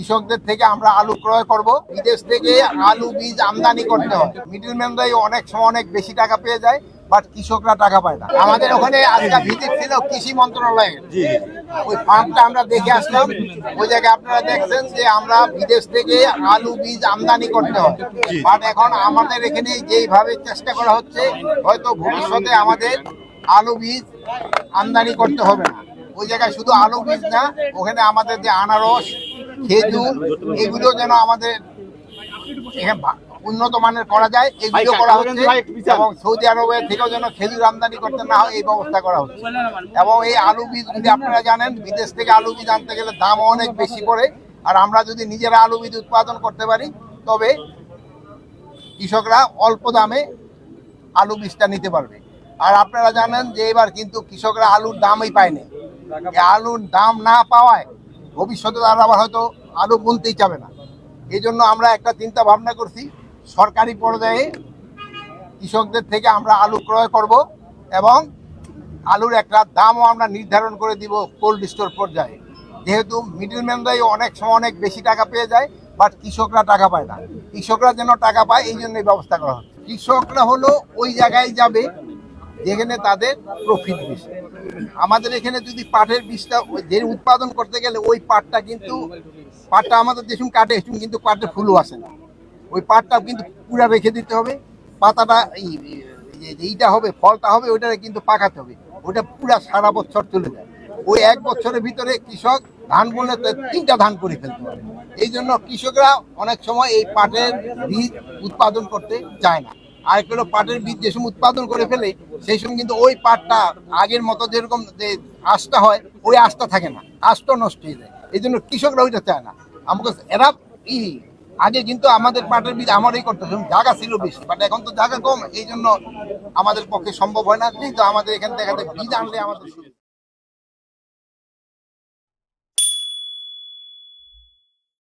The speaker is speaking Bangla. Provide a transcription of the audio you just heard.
কৃষকদের থেকে আমরা আলু ক্রয় করব। বিদেশ থেকে আলু বীজ আমদানি করতে হয়। মিডলম্যানরাই অনেক সময় অনেক বেশি টাকা পেয়ে যায় বাট কৃষকরা টাকা পায় না। আমাদের ওখানে আজকে ভিজিট ছিল কৃষি মন্ত্রণালয়ের। ওই ফার্মটা আমরা দেখে আসলাম। ওই জায়গায় আপনারা দেখছেন যে আমরা বিদেশ থেকে আলু বীজ আমদানি করতে হয়। বাট এখন আমাদের এখানে যেইভাবে চেষ্টা করা হচ্ছে হয়তো ভবিষ্যতে আমাদের আলু বীজ আমদানি করতে হবে না। ওই জায়গায় শুধু আলু বীজ না ওখানে আমাদের যে আনারস খেজুর এগুলো যেন আমাদের উন্নত মানের করা যায় এগুলো করা হচ্ছে এবং সৌদি আরবের থেকেও যেন খেজুর আমদানি করতে না হয় এই ব্যবস্থা করা হচ্ছে। এবং এই আলু বীজ যদি আপনারা জানেন বিদেশ থেকে আলু বীজ আনতে গেলে দাম অনেক বেশি পড়ে আর আমরা যদি নিজেরা আলু বীজ উৎপাদন করতে পারি তবে কৃষকরা অল্প দামে আলু বীজটা নিতে পারবে। আর আপনারা জানেন যে এবার কিন্তু কৃষকরা আলুর দামই পায়নি আলুর দাম না পাওয়ায় ভবিষ্যতে তারা আবার হয়তো আলু বুনতেই চাবে না। এই জন্য আমরা একটা চিন্তা ভাবনা করছি, সরকারি পর্যায়ে কৃষকদের থেকে আমরা আলু ক্রয় করব এবং আলুর একটা দামও আমরা নির্ধারণ করে দিব কোল্ড স্টোর পর্যায়ে। যেহেতু মিডলম্যানরাই অনেক সময় অনেক বেশি টাকা পেয়ে যায় বাট কৃষকরা টাকা পায় না। কৃষকরা যেন টাকা পায়, এই জন্য ব্যবস্থা করা হচ্ছে। কৃষকরা হলো ওই জায়গায় যাবে যেখানে তাদের প্রফিট বেশি। আমাদের এখানে যদি পাটের বীজটা যে উৎপাদন করতে গেলে ওই পাটটা কিন্তু, পাটটা আমাদের যেসম কাটে কিন্তু পাটে ফুলও আসে না। ওই পাটটা কিন্তু পুরা রেখে দিতে হবে। পাতাটা এই, এই- এইটা হবে, ফলটা হবে, ওইটা কিন্তু পাকাতে হবে। ওটা পুরা সারা বছর চলে যায়। ওই এক বছরের ভিতরে কৃষক ধান বললে তিনটা ধান করে ফেলতে পারে। এই জন্য কৃষকরা অনেক সময় এই পাটের বীজ উৎপাদন করতে চায় না। আর একটা হলো পাটের বীজ যে সময় উৎপাদন করে ফেলে, সেই সময় কিন্তু ওই পাটটা আগের মতো যেরকম যে আঁশটা হয়, ওই আঁশটা থাকে না। আঁশটা নষ্ট হয়ে যায়। এই জন্য কৃষকরা ওইটা চায় না। আমাকে এরা ই, আগে কিন্তু আমাদের পাটের বীজ আমারই করতে জায়গা ছিল বেশি বাট এখন তো জায়গা কম, এই জন্য আমাদের পক্ষে সম্ভব হয় না। কিন্তু আমাদের এখান থেকে বীজ আনলে আমাদের।